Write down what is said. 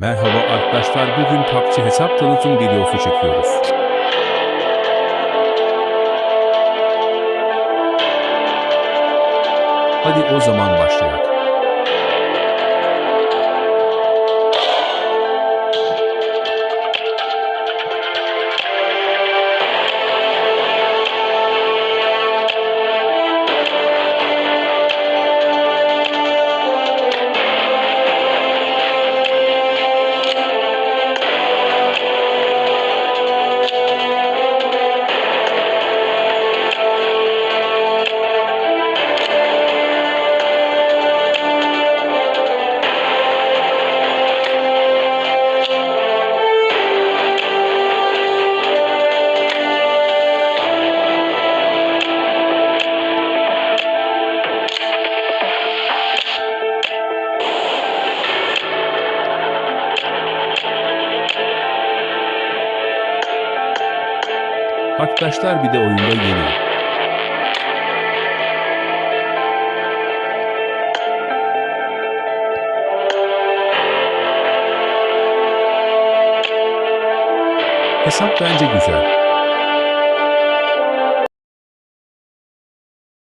Merhaba arkadaşlar bugün PUBG hesap tanıtım videosu çekiyoruz. Hadi o zaman başlayalım. Arkadaşlar bir de oyunda yeni. Hesap bence güzel.